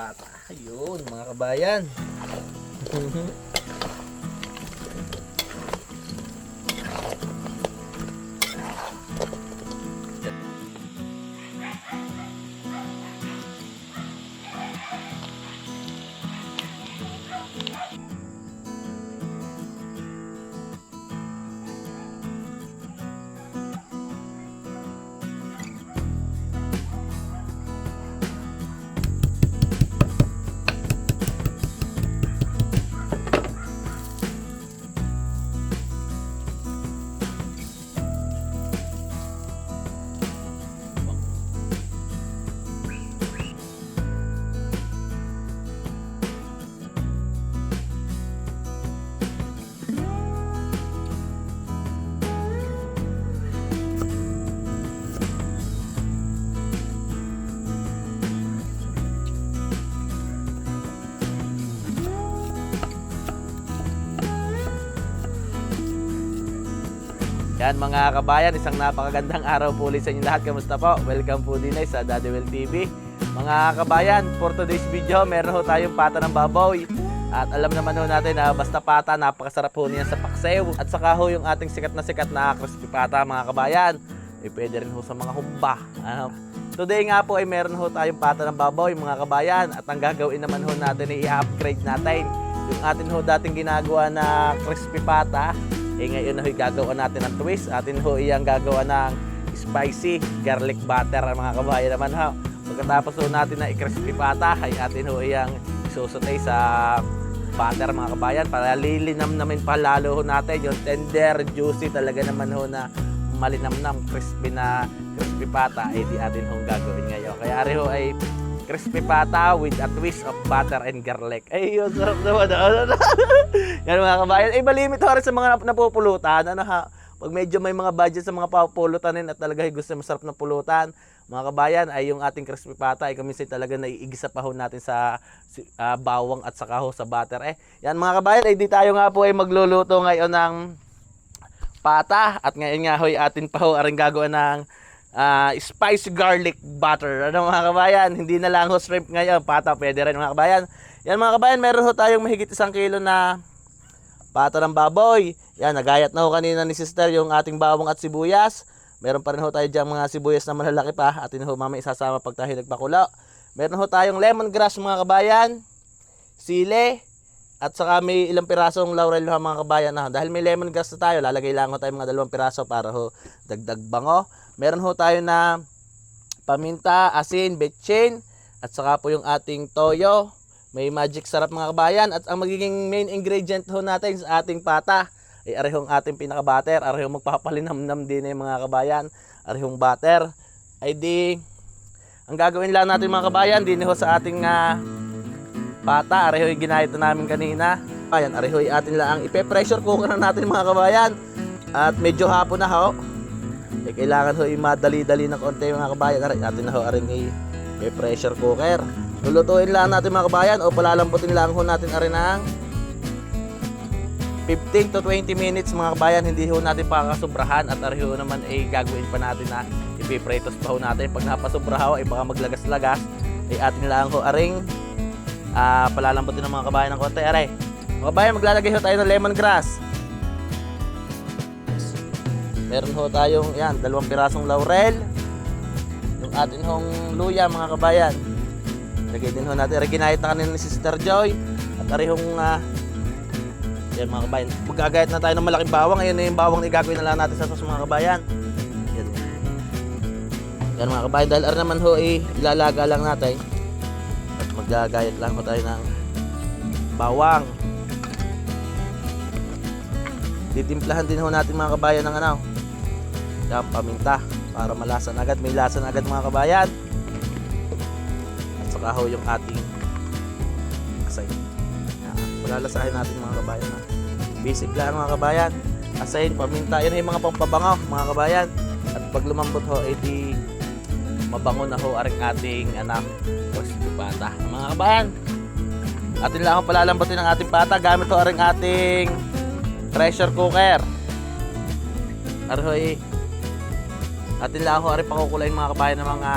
pata. Ayun, mga kabayan. Yan mga kabayan, isang napakagandang araw po ulit sa inyo lahat. Kamusta po? Welcome po din sa Daddy Well TV. Mga kabayan, for today's video, meron ho tayong pata ng baboy. At alam naman ho natin na basta pata, napakasarap ho niya sa paksew. At saka ho yung ating sikat na sikat na crispy pata mga kabayan. Eh, pwede rin ho sa mga humba. Ano? Today nga po ay meron ho tayong pata ng baboy mga kabayan. At ang gagawin naman ho natin ay i-upgrade natin yung atin ho dating ginagawa na crispy pata eh ngayon na ho gagawa natin ng twist. Atin ho iyang gagawa ng spicy garlic butter mga kabayan naman ha. Pagkatapos ho natin na i-crispy pata ay atin ho iyang isusutay sa butter mga kabayan para lilinam namin pa lalo ho natin yung tender, juicy talaga naman ho na malinamnam, crispy na crispy pata ay di atin ho gagawin ngayon. Kaya ari ho ay crispy pata with a twist of butter and garlic. Ay, yun, sarap naman. Ano, Yan mga kabayan. Ay, malimit ho sa mga nap- napupulutan. Ano ha? Pag medyo may mga budget sa mga papulutanin at talaga gusto masarap na pulutan, mga kabayan, ay yung ating crispy pata ay kuminsan talaga naiigisa pa ho natin sa ah, bawang at saka ho sa butter. Eh, yan mga kabayan, ay di tayo nga po ay magluluto ngayon ng pata. At ngayon nga hoy atin pa ho aring gagawa ng ah, spicy garlic butter. Ano mga kabayan, hindi na lang ho shrimp ngayon, pata pwede rin mga kabayan. Yan mga kabayan, meron ho tayong mahigit isang kilo na pata ng baboy. Yan, nagayat na ho kanina ni sister yung ating bawang at sibuyas. Meron pa rin ho tayo dyan mga sibuyas na malalaki pa. Atin ho mamaya isasama pag tayo nagpakulo. Meron ho tayong lemongrass mga kabayan, sile, at saka may ilang pirasong laurel ho mga kabayan na. Dahil may lemongrass na tayo, lalagay lang ho tayo mga dalawang piraso para ho dagdag bango. Meron ho tayo na paminta, asin, betchin, at saka po yung ating toyo. May magic sarap mga kabayan. At ang magiging main ingredient ho natin sa ating pata ay arehong ating pinaka-butter. Arehong magpapalinamnam din eh mga kabayan. Arehong butter. Ay di, ang gagawin lang natin mga kabayan, din ho sa ating ah, pata. Areho yung ginahit na namin kanina. Ayan, areho yung atin lang. Ipe-pressure cooker na natin mga kabayan. At medyo hapon na ho. Eh, kailangan ho yung madali-dali ng konti mga kabayan. Aray, atin na ho aring i-pressure cooker. Lulutuin lang natin mga kabayan o palalamputin lang ho natin arin ng 15 to 20 minutes mga kabayan. Hindi ho natin pakakasobrahan at areho naman ay gagawin pa natin na ipipretos pa ho natin. Pag napasobra ho ay baka maglagas-lagas ay atin lang ho aring ah palalamputin ng mga kabayan ng konti. Aray, mga kabayan maglalagay ho tayo ng lemongrass. Meron ho tayong yan, dalawang pirasong laurel. Yung atin hong luya mga kabayan. Lagay din ho natin. Reginahit na kanina ni Sister Joy. At arihong uh, yan mga kabayan. Magagayat na tayo ng malaking bawang. Ayan na yung bawang na gagawin na lang natin sa sauce mga kabayan. Yan. Yan mga kabayan. Dahil ar naman ho eh, ilalaga lang natin. At magagayat lang ho tayo ng bawang. Titimplahan din ho natin mga kabayan ng ano. Yan, paminta. Para malasan agad. May lasan agad mga kabayan. At saka ho yung ating asay. Yan. Natin mga kabayan. Basic lang mga kabayan. Asayin, paminta. Yan yung mga pampabangaw mga kabayan. At pag lumambot ho, edi mabango na ho aring ating anak crispy pata. Mga kabayan, atin lang ho palalambutin ang ating pata gamit ho aring ating pressure cooker. Arhoy, atin lang ho aring pakukulain mga kabayan ng mga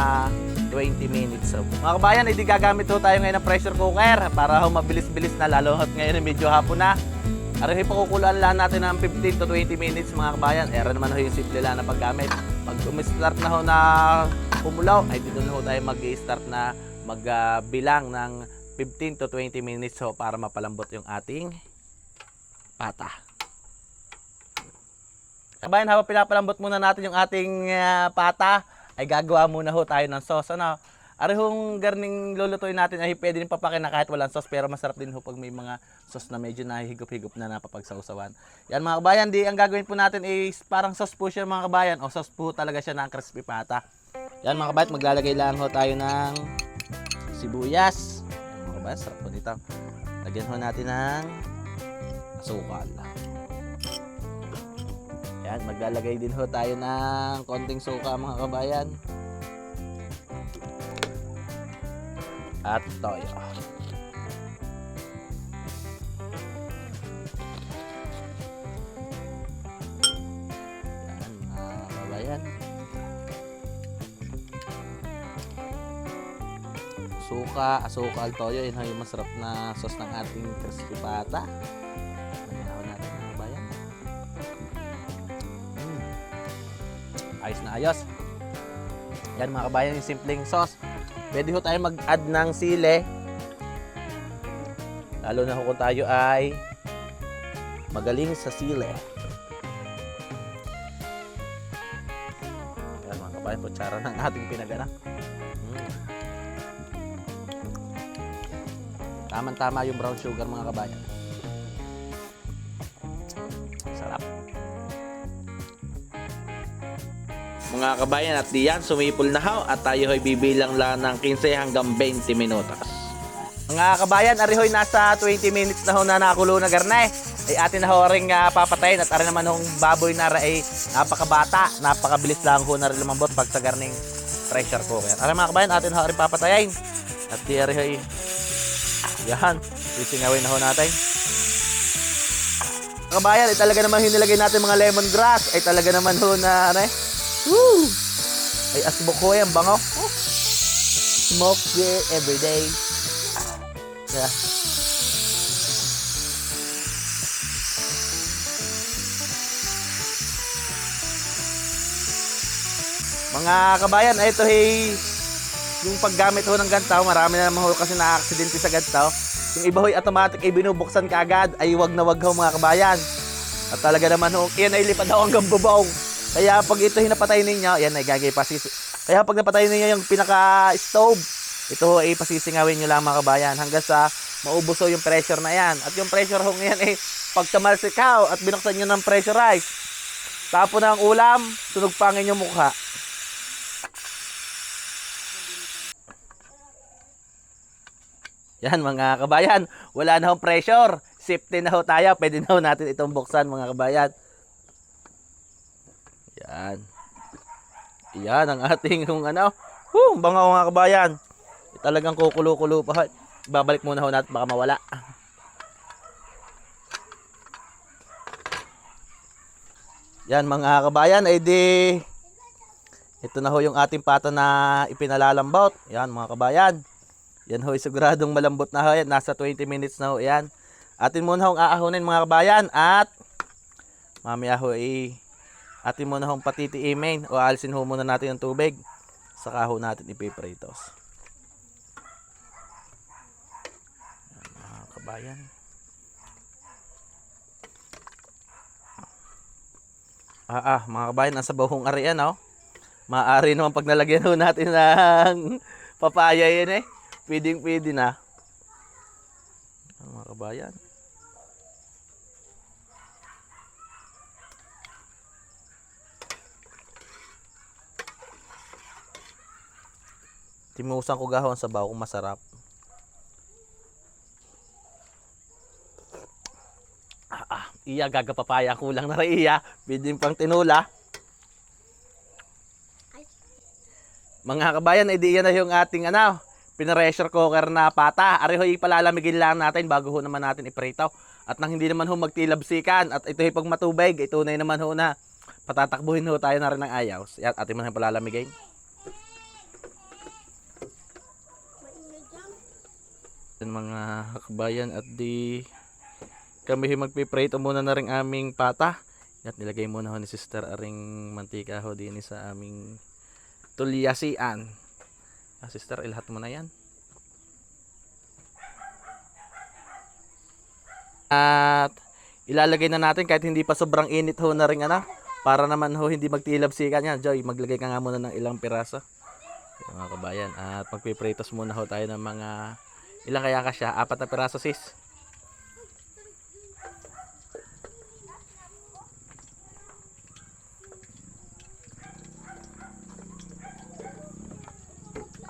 20 minutes. So, mga kabayan, hindi gagamit ho tayo ngayon ng pressure cooker para ho mabilis-bilis na lalo at ngayon ay medyo hapon na. Aray pakukulaan lang natin ng 15 to 20 minutes mga kabayan. Era naman ho yung simple lang na paggamit. Pag umi-start na ho na umulaw, ay dito na ho tayo mag-start na magbilang ng 15 to 20 minutes ho para mapalambot yung ating pata. Kabayan, habang pinapalambot muna natin yung ating ah, pata, ay gagawa muna ho tayo ng sauce. Ano? Ari hong garning lulutuin natin ay pwede rin papakin na kahit walang sauce pero masarap din ho pag may mga sauce na medyo nahihigop-higop na napapagsawsawan. Yan mga kabayan, di ang gagawin po natin is parang sauce po siya mga kabayan o sauce po talaga siya ng crispy pata. Yan mga kabayan, maglalagay lang ho tayo ng sibuyas. Yan mga kabayan, sarap po nito. Lagyan ho natin ng asukal. Yan, maglalagay din ho tayo ng konting suka mga kabayan. At toyo. Yan mga kabayan. Suka, asukal, toyo. Yun ho yung masarap na sauce ng ating crispy pata. Ayos. Yan mga kabayan yung simpleng sauce. Pwede ho tayo mag-add ng sile. Lalo na kung tayo ay magaling sa sile. Yan mga kabayan, kutsara ng ating pinagana. Mm. Tama-tama yung brown sugar mga kabayan. Mga kabayan at diyan, sumipol na ho at tayo ho'y bibilang lang ng 15 hanggang 20 minutos. Mga kabayan, arihoy nasa 20 minutes na ho na nakakulo na garnay. Ay atin na ho ring ah, papatayin at ari naman hong baboy na ay napakabata, napakabilis lang ho na rin lumambot pag sa garning pressure cooker. Ari mga kabayan, atin ho rin papatayin. At di arihoy, yan, sisingawin na ho natin. Mga kabayan, ay talaga naman hinilagay natin mga lemongrass. Ay talaga naman ho na, ano Woo! Ay, asbok ko yan, bango. Oh. Smoke it every day. Yeah. Mga kabayan, ay ito hey, yung paggamit ho ng gantaw, marami na naman ho kasi na-aksidente sa gantaw. Yung iba ho'y automatic ay binubuksan kaagad, ay wag na wag ho mga kabayan. At talaga naman ho, yan ay lipad ho hanggang bubong. Kaya pag ito hinapatay ninyo, yan ay gagay pasisi. Kaya pag napatay ninyo yung pinaka-stove, ito ho ay pasisingawin nyo lang mga kabayan hanggang sa maubos yung pressure na yan. At yung pressure ho ngayon ay pag tamalsikaw at binuksan nyo ng pressurize, tapo na ang ulam, sunog pa ang mukha. Yan mga kabayan, wala na hong pressure. Safety na ho tayo. Pwede na ho natin itong buksan mga kabayan. Yan. Yan ang ating yung ano. Woo, bangaw mga kabayan. Talagang kukulo-kulo pa. Babalik muna ho natin baka mawala. Yan mga kabayan, ay di ito na ho yung ating pata na ipinalalambot. Yan mga kabayan. Yan ho, siguradong malambot na ho yan. Nasa 20 minutes na ho yan. Atin muna hong aahonin mga kabayan at mamaya ho eh, atin muna hong patitiimin o alisin ho muna natin yung tubig. Saka ho natin ipipritos. Mga kabayan. Ah, ah, mga kabayan, nasa bahong arian, oh. Maaari naman pag nalagyan ho natin ng papaya yan eh. Pwedeng pwede na. Ang mga kabayan. Timusan ko gahon sa baw kung masarap. Ah, ah, iya gaga papaya kulang na rin iya. Pwedeng pang tinula. Mga kabayan, edi yan na yung ating ano, pinapressure cooker na pata. Areho ipalalamigin lang natin bago ho naman natin iprito. At nang hindi naman ho magtilabsikan at ito ay pag matubig, ito na naman ho na patatakbuhin ho tayo na rin ng ayaw. Yan, atin mo na yung palalamigin. Yan mga kabayan at di kami magpiprito muna na rin aming pata. At nilagay muna ho ni sister aring mantika ho din sa aming tulyasian. Ah, sister, ilahat mo na yan. At ilalagay na natin kahit hindi pa sobrang init ho na rin ano. Para naman ho hindi magtilab sikan yan. Joy, maglagay ka nga muna ng ilang piraso. Mga kabayan. At magpipritos muna ho tayo ng mga ilang kaya ka siya? Apat na piraso sis.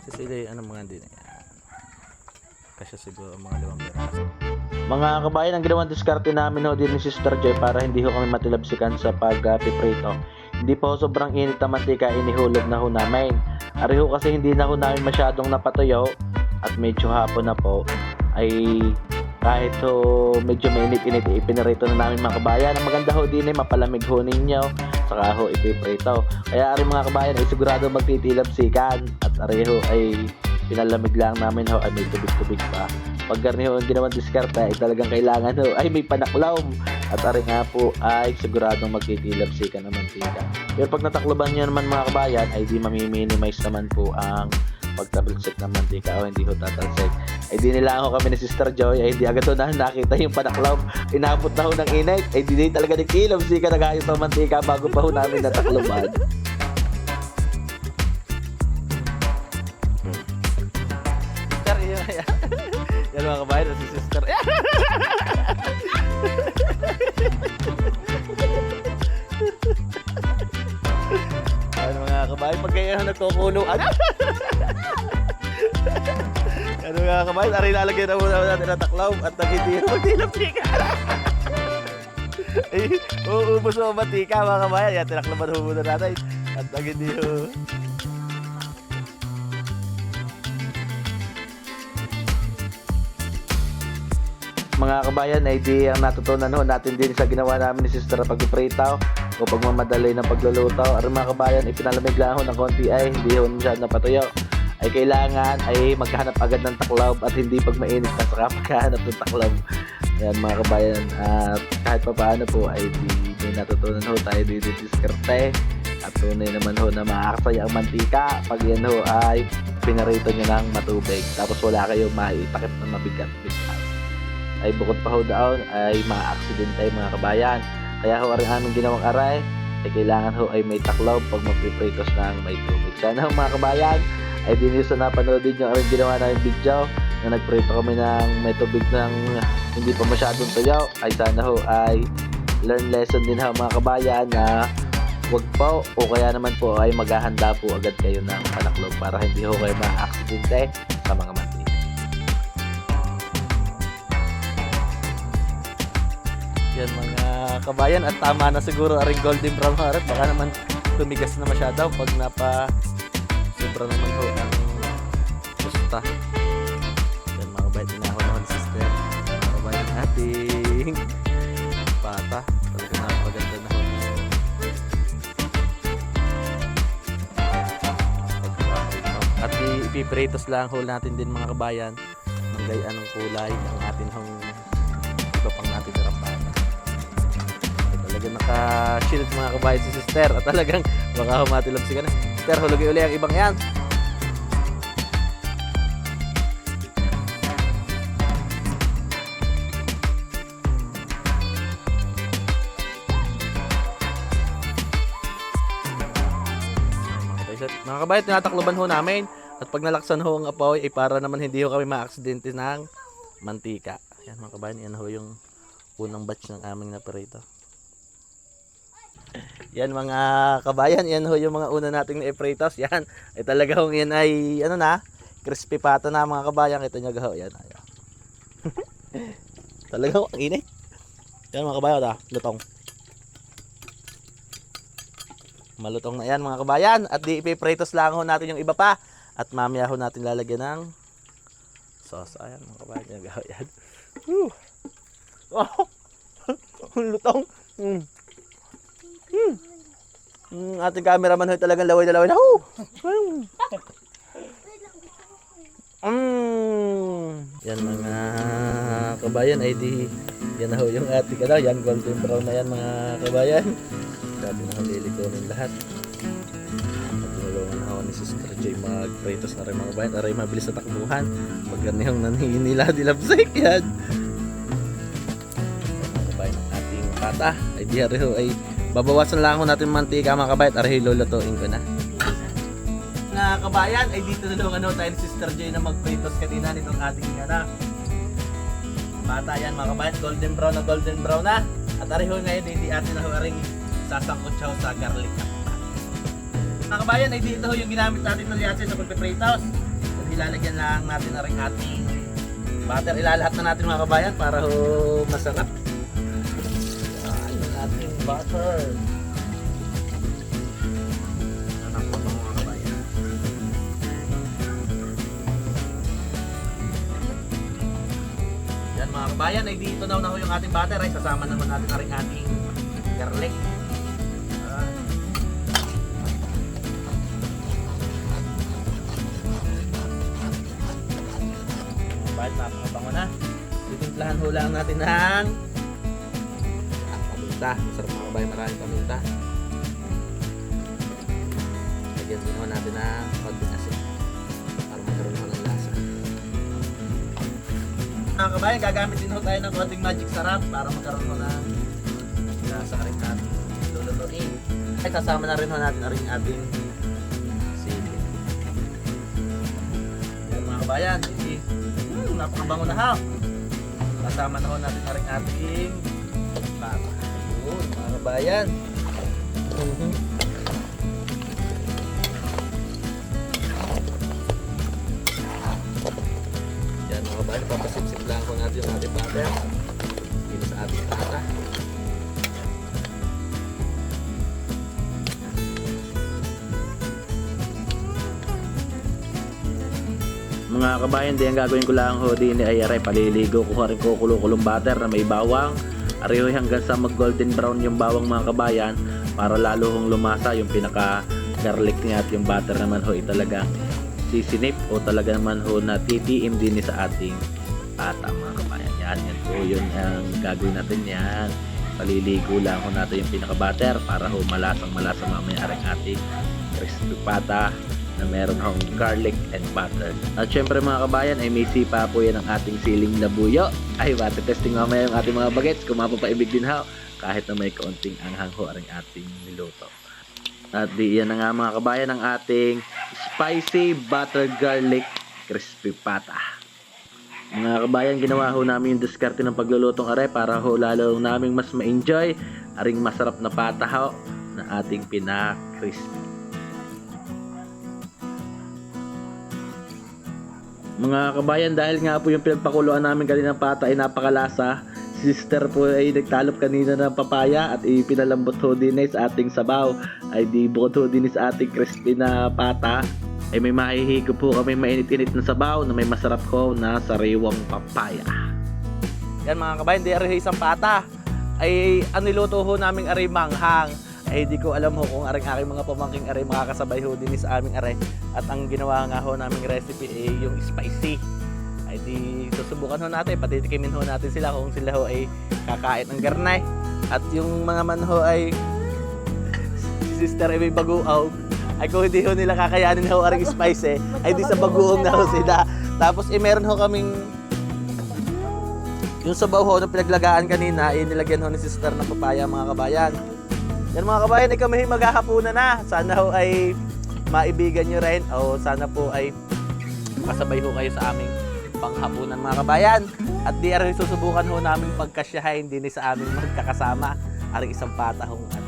Sisili, ano mga din. Kasya siguro ang mga limang piraso. Mga kabayan, ang ginawang diskarte namin ho din ni Sister Joy para hindi ho kami matilabsikan sa pag-piprito. Hindi pa ho sobrang init na mantika, inihulog na ho namin. Ari ho kasi hindi na ho namin masyadong napatuyo at medyo hapon na po ay kahit ho medyo mainit-init ipinarito na namin mga kabayan. Ang maganda ho din ay mapalamig ho ninyo saka ho ipiprito. Kaya ari mga kabayan ay sigurado magtitilapsikan at ari ho ay pinalamig lang namin ho ay may tubig-tubig pa. Pag garni ho ang ginawang diskarte ay talagang kailangan ho ay may panaklaw at ari nga po ay siguradong magtitilapsikan ng mantika. Pero pag natakloban nyo naman mga kabayan ay di mamiminimize naman po ang pagtabalsik ng mantika o hindi ho tatalsik. Ay di nila ako kami ni Sister Joy ay di agad na nakita yung panaklaw. Inabot na ho ng init. Ay di din talaga nagkilapsika na gayos ng mantika bago pa ho namin yan. yan mga kabayan, kabayan, pag kayo nagkukulo, ano? ano mga kabayan, aray lalagyan na muna natin ng taklaw at nagitiro, magtilapika. Ay, uubos mo ang matika mga kabayan. Yan, tinaklaban mo muna natin. At nagitiro. mga kabayan ay di ang natutunan ho natin din sa ginawa namin ni Sister pagpipritaw o pagmamadali ng pagluluto. At mga kabayan, ipinalamig lang ng konti ay hindi ho masyadong napatuyo. Ay kailangan ay maghanap agad ng taklaw at hindi pag mainit na saka maghahanap ng taklaw. Ayan mga kabayan, at kahit pa paano po ay di, di natutunan ho tayo di diskarte. At tunay naman ho na makakasaya ang mantika pag yan ho ay pinarito nyo ng matubig. Tapos wala kayong maitakip na mabigat biglas ay bukod pa ho doon ay ma-accident tayo mga kabayan. Kaya ho ang aming ginawang aray ay kailangan ho ay may taklaw pag magpipritos ng may tubig. Sana ho mga kabayan ay di niyo sa napanood din yung aming ginawa namin video na nagprito kami ng may tubig ng hindi pa masyadong tuyo ay sana ho ay learn lesson din ho mga kabayan na wag po o kaya naman po ay maghahanda po agad kayo ng panaklog para hindi ho kayo ma-accidente sa mga mantika. Yan mga kabayan at tama na siguro aring golden brown harap baka naman tumigas na masyado pag napa sobra naman ho ang gusta. Yan mga kabayan tinahon naman sister. Mga kabayan ating pata. Talaga napaganda na ho. At ipipritos lang ho natin din mga kabayan ng gayaan ng kulay ng atin hong iba pang natin Talagang naka-shield mga kabayan si sister at talagang baka humatilap si ka na. Sister, hulugin uli ang ibang yan. Mga kabayan, tinatakloban ho namin. At pag nalaksan ho ang apoy, ay para naman hindi ho kami ma-aksidente ng mantika. Yan mga kabayan, yan ho yung unang batch ng aming naparito. Yan mga kabayan, yan ho yung mga una nating na-ipritos. Yan, ay talaga hong yan ay, ano na, crispy pata na mga kabayan. Kita nyo ho, yan. Talaga ho, ang init. Yan mga kabayan, ah, lutong. Malutong na yan mga kabayan. At di ipipritos lang ho natin yung iba pa. At mamaya ho natin lalagyan ng sauce. Ayan mga kabayan, yan. yan. Woo. Oh, lutong. Mm. Mm. Mm, ating cameraman ho talagang laway na laway na. Woo! Mm. Yan mga kabayan ay di yan na ho yung ating ano, yan golden brown na yan mga kabayan. Dati na lilikunin lahat. At tulungan na ho ni Sister J mag-pritos na rin mga kabayan. Aray mabilis sa takbuhan. Pag ganun yung naninila dilapsik yan. Mga kabayan ating pata ay di ho ay babawasan lang ho natin mantika mga kabayan. Aray lulutuin ko na mga kabayan, ay dito na lang ano tayo ni Sister J na magpritos kanina nitong ating anak. Bata yan mga kabayan, golden brown na golden brown na. At ariho ngayon, hindi atin na ho aring sasangkot siya sa garlic. Mga kabayan, ay dito ho yung ginamit natin ng liatsin sa pagpipritos. At ilalagyan lang natin na ating butter. Ilalahat na natin mga kabayan para ho masarap. Butter. Mga. Yan mga kabayan, ay dito na ho yung ating butter ay sasama naman natin na rin ating garlic. Ah. Kahit napakabango na. Titimplahan ho lang natin ng paminta. Masarap mga kabayan, maraming paminta. Lagyan din ho natin ng konting asin para magkaroon ho ng lasa. Mga kabayan, gagamit din ho tayo ng konting magic sarap para magkaroon ho ng lasa rin natin lulutuin. Ay, kasama na rin ho natin na rin ating sili. Yan mga kabayan, hindi. Hmm, napakabango na ha. Kasama na ho natin na rin ating. Kabayan. Mhm. Yan mga kabayan, papasipsip lang ko natin yung ating butter dito sa ating tata. Mga kabayan, di ang gagawin ko lang ho din ay aray paliligo ko rin ko kulo-kulong butter na may bawang. Ariho hanggang sa mag golden brown yung bawang mga kabayan para lalo hong lumasa yung pinaka garlic niya at yung butter naman ho ay talagang sisinip o talaga naman ho na titiim din sa ating pata mga kabayan. Yan, yan po yun ang gagawin natin yan. Paliligo lang ho natin yung pinaka butter para ho malasang malasa mamaya aring ating crispy pata na meron hong garlic and butter. At syempre mga kabayan ay may sipa po yan ang ating siling labuyo. Ay bate testing mamaya yung ating mga bagets kung mapapaibig din ho kahit na may kaunting anghang ho aring ating niluto. At di yan na nga mga kabayan ang ating spicy butter garlic crispy pata. Mga kabayan, ginawa ho namin yung diskarte ng paglulutong are para ho lalo naming mas ma-enjoy aring masarap na pata ho na ating pina-crispy. Mga kabayan, dahil nga po yung pinagpakuluan namin kanina ng pata ay napakalasa, si sister po ay nagtalop kanina ng papaya at ipinalambot ho din ay sa ating sabaw. Ay di bukod ho din sa ating crispy na pata, ay may mahihigo po kami mainit-init na sabaw na may masarap ko na sariwang papaya. Yan mga kabayan, di isang pata. Ay ang niluto ho naming ari manghang. Ay di ko alam ho kung aring aking mga pamangking ari makakasabay ho din sa aming ari. At ang ginawa nga ho naming recipe ay yung spicy. Ay di susubukan ho natin, patitikimin ho natin sila kung sila ho ay kakain ng garnay. At yung mga man ho ay si sister ay may baguaw. Ay kung hindi ho nila kakayanin ho aring spicy, ay di sa baguong na ho sila. Tapos eh meron ho kaming yung sabaw ho na pinaglagaan kanina, eh, nilagyan ho ni sister ng papaya mga kabayan. Yan mga kabayan, ay kami maghahapunan na. Sana ho ay maibigan nyo rin o sana po ay kasabay ho kayo sa aming panghapunan mga kabayan. At di rin susubukan ho namin pagkasyahin din sa aming magkakasama. Aring isang patahong at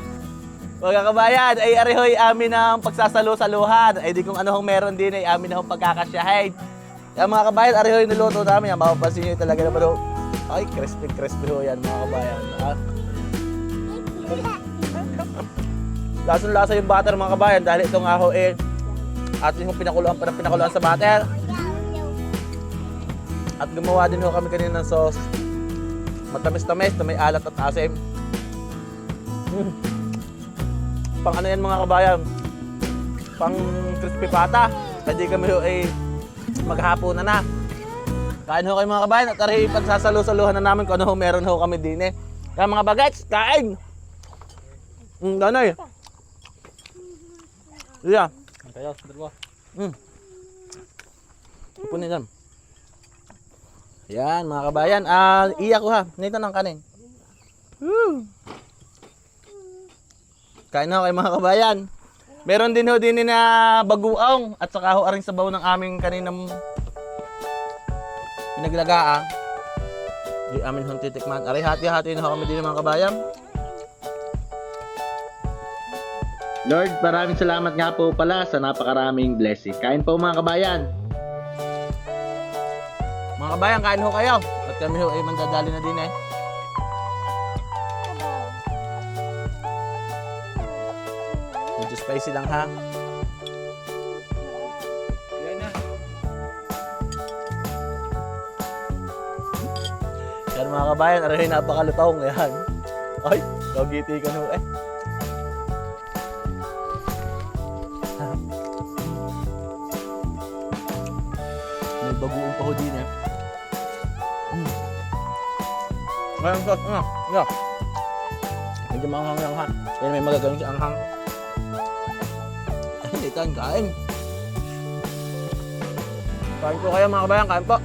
mga kabayan, ay ari ho'y amin ang pagsasalo-saluhan. Ay di kung ano hong meron din ay amin na hong pagkakasyahin. Yan mga kabayan, ari ho'y niluto namin. Yan, mapapansin nyo talaga naman ho. Ay, crispy crispy ho yan mga kabayan. Ah. Lasang-lasa yung butter mga kabayan dahil ito nga ho eh atin yung pinakuluan para pinakuluan sa butter. At gumawa din ho kami kanina ng sauce. Matamis-tamis na may alat at asim. Mm. Pang ano yan mga kabayan? Pang crispy pata. Hindi kami ho eh maghapon na. Kain ho kayo mga kabayan at tari pagsasalo-saluhan na namin kung ano ho meron ho kami din eh. Kaya mga bagets, kain! Mm, danay. Yeah. Kayo, dalawa. Mm. Punin yan. Yan mga kabayan. Ah, iyak ko ha. Nito ng kanin. Woo. Kain na kayo mga kabayan. Meron din ho din na baguong at saka ho aring sabaw ng aming kaninang pinaglagaan. Di amin hong titikman. Aray hati-hati na ho kami din mga kabayan. Lord, maraming salamat nga po pala sa napakaraming blessing. Kain po mga kabayan. Mga kabayan, kain ho kayo. At kami ho ay mandadali na din eh. Medyo spicy lang ha. Yan na. Yan mga kabayan, aray napakalutong. Yan. Ay, kagiti ka ho eh. Ngayon sa, ano, ano. Medyo manghang lang ha. Yan may magagaling sa anghang. Ay, kain, kain. Kain po kayo mga kabayan, kain po.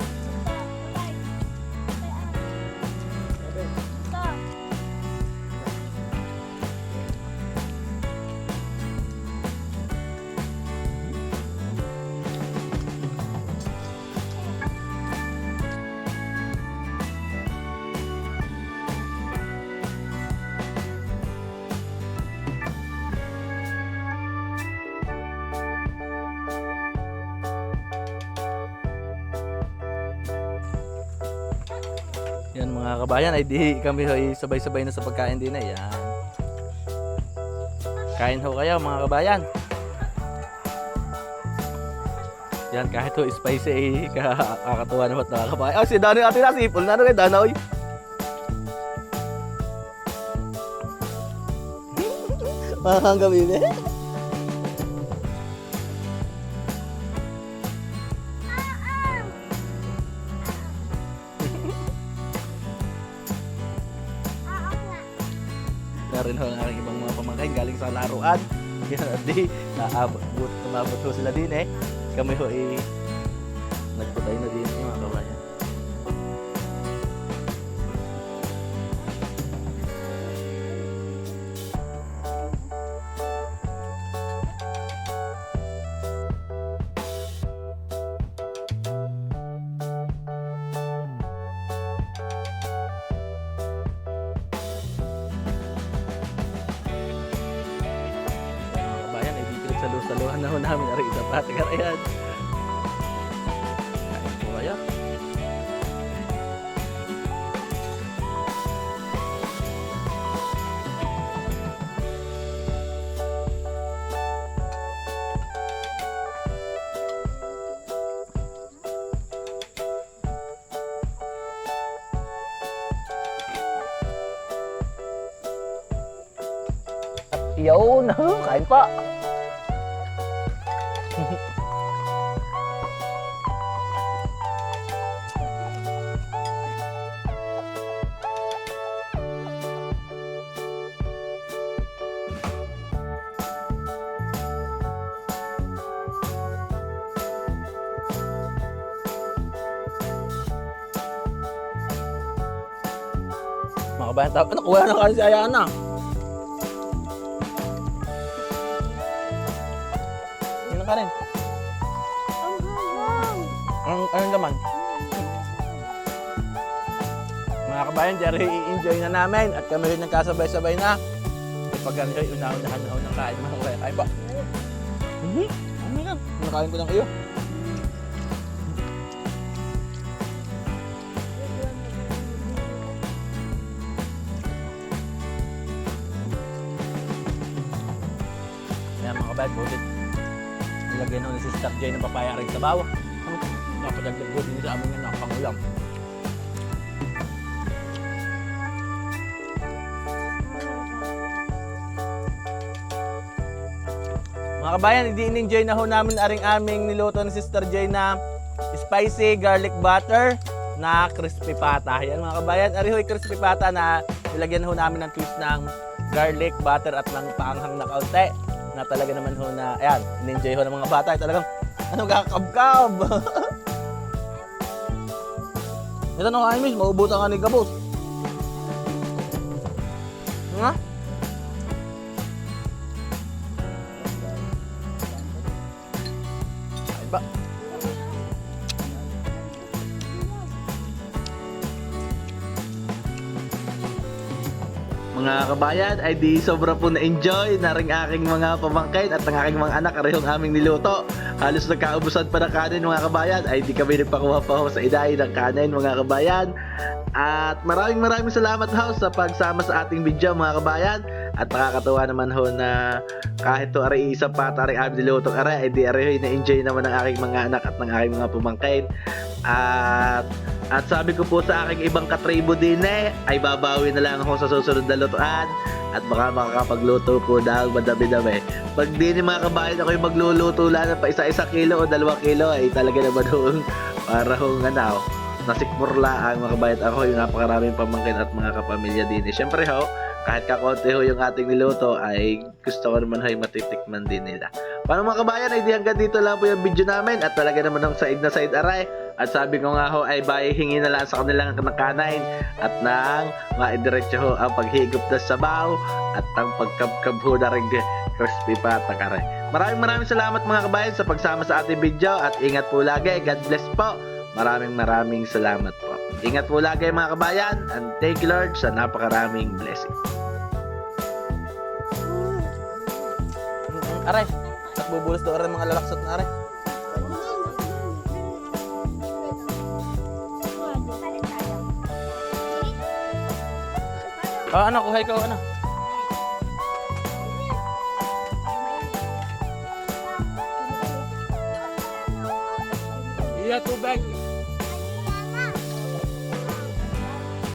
Kabayan, ay di kami ay sabay-sabay na sa pagkain din na yan. Kain ho kayo mga kabayan. Yan, kahit ho spicy ay kakatuwa naman mga kabayan. Oh, si Danoy ate na, sipol na. Ano kay Danoy? Mga gabi eh. Yan at di, naabot, tumabot ho sila din eh. Kami ho eh, nagputay na din salo-saluhan na ho namin ari isa pa. Tagarayan. Kabayan, tapos nakuha na kasi si Ayana. Yun ka rin. Ang ano naman? Mga kabayan, Jerry, i-enjoy na namin at kami rin nagkasabay-sabay na. Pag kami kayo unahon-unahan na ng kain mga kabayan. Kain pa. Mhm. Ano yan? Nakain ko ng iyo. Yan mga kabayan, bulit. Nilagyan ho ni Sister Jay ng papaya rin sa bawa. Napadagdag ko din sa amin yung nakapangulam. Mga kabayan, hindi in-enjoy na ho namin aring aming niluto ni Sister Jay na spicy garlic butter na crispy pata. Yan mga kabayan, arihoy crispy pata na nilagyan ho namin ng twist ng garlic butter at ng paanghang na kaunti na talaga naman ho na, ayan, in-enjoy ho ng mga bata. Talagang, ano, kakabkab. Ito na kain, miss, maubutan ka ni Gabos. Nga? Ay Mga kabayan, ay di sobra po na-enjoy na rin aking mga pamangkin at ang aking mga anak arehong aming niluto. Halos nagkaubusan pa ng kanin mga kabayan, ay di kami nagpakuha pa ho sa idahin ng kanin mga kabayan. At maraming maraming salamat ho sa pagsama sa ating video mga kabayan. At nakakatuwa naman ho na kahit to aray isa pa at aray aming nilutong aray, ay di aray na-enjoy naman ng aking mga anak at ng aking mga pamangkin. At at sabi ko po sa aking ibang katribo din eh, ay babawi na lang ako sa susunod na lutuan at baka makakapagluto po dahil madami-dami. Pag di ni mga kabayan ako yung magluluto lang pa isa-isa kilo o dalawa kilo ay talaga naman hong para hong ano, nasikmur lang mga kabayan ako yung napakaraming pamangkin at mga kapamilya din. Eh, Siyempre ho, kahit kakonti ho yung ating niluto ay gusto ko naman yung matitikman din nila. Paano mga kabayan, ay di hanggang dito lang po yung video namin at talaga naman ng side na side aray. At sabi ko nga ho ay bay hingi na lang sa kanilang ng kanain at nang maidiretso ho ang paghigop na sabaw at ang pagkabkab ho na rin crispy pa takare. Maraming maraming salamat mga kabayan sa pagsama sa ating video at ingat po lagi. God bless po. Maraming maraming salamat po. Ingat po lagi mga kabayan and thank you Lord sa napakaraming blessing. Aray, at bubulos doon rin mga lalaksot na aray. Ah, ano, kuhay ko, ano? Iya, tubig.